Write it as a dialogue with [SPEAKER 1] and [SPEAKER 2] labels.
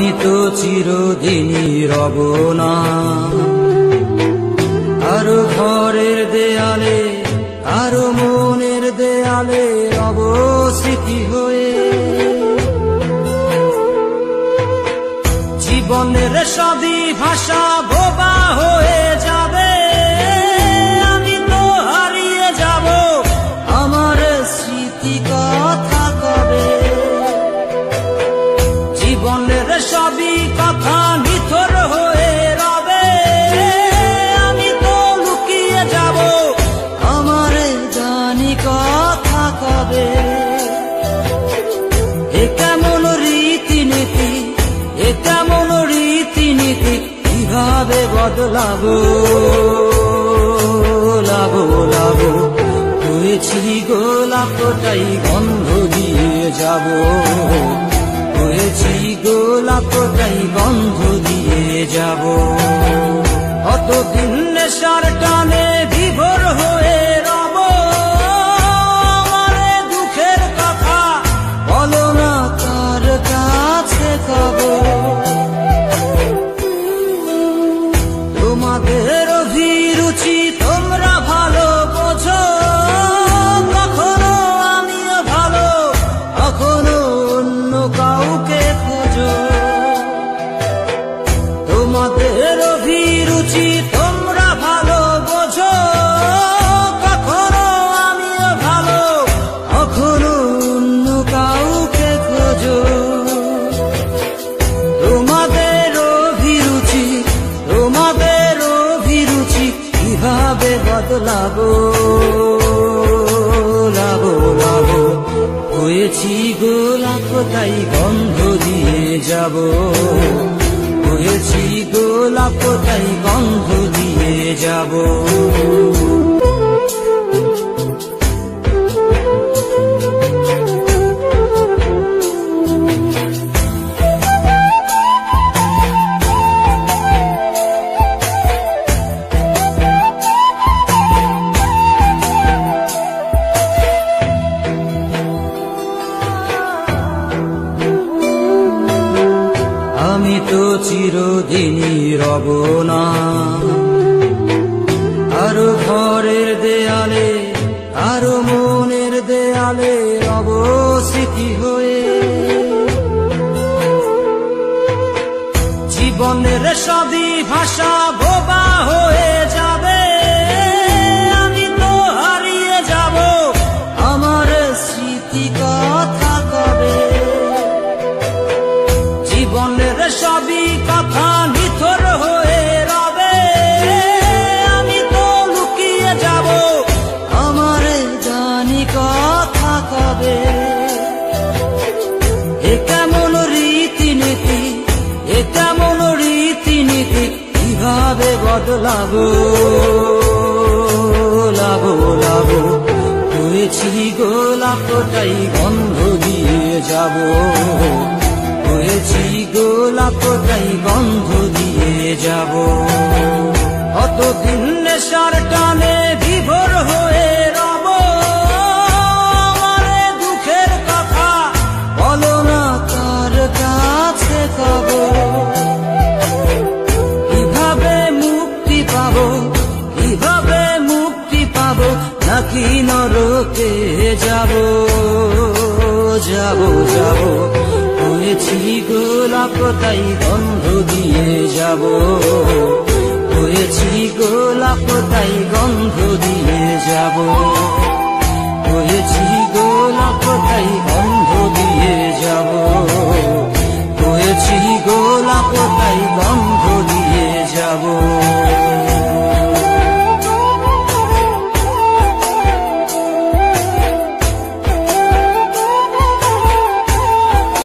[SPEAKER 1] আমি তো চিরদিনই রব না আরও ঘরের দেয়ালে আরও মনের দেয়ালে রব স্মৃতি হয়ে জীবনের সবই ভাষা বোবা হয়ে সবই কথা নিথর হয়ে রবে। আমি তো লুকিয়ে যাব আমার জানি কথা কবে। এ কেমন রীতিনীতি, এ কেমন রীতিনীতি, কীভাবে বদলাবো, লাবো লাবো। হয়েছি গোলাপটাই গন্ধ দিয়ে যাব। হয়েছি গোলাপটাই বন্ধ দিয়ে যাব। অতদিন নেশার টানে বদলাবো লাবো লাবো। হয়েছি গোলাপ, তাই গন্ধ দিয়ে যাব। হয়েছি গোলাপ, তাই গন্ধ দিয়ে যাব। আমি তো চিরদিনই রব না। আরও ঘরের দেয়ালে আরও মনের দেয়ালে রব স্মৃতি হয়ে। জীবনের সদী ভাষা বোবা বদলাবো লাবো লাবো হয়েছি গোলাপটাই গন্ধ দিয়ে যাব। হয়েছি গোলাপটাই গন্ধ দিয়ে যাব। অতদিন নেশার টানে বিভোর হয়ে যাব যাব যাব। হয়েছি গোলাপ তাই গন্ধ দিয়ে যাব।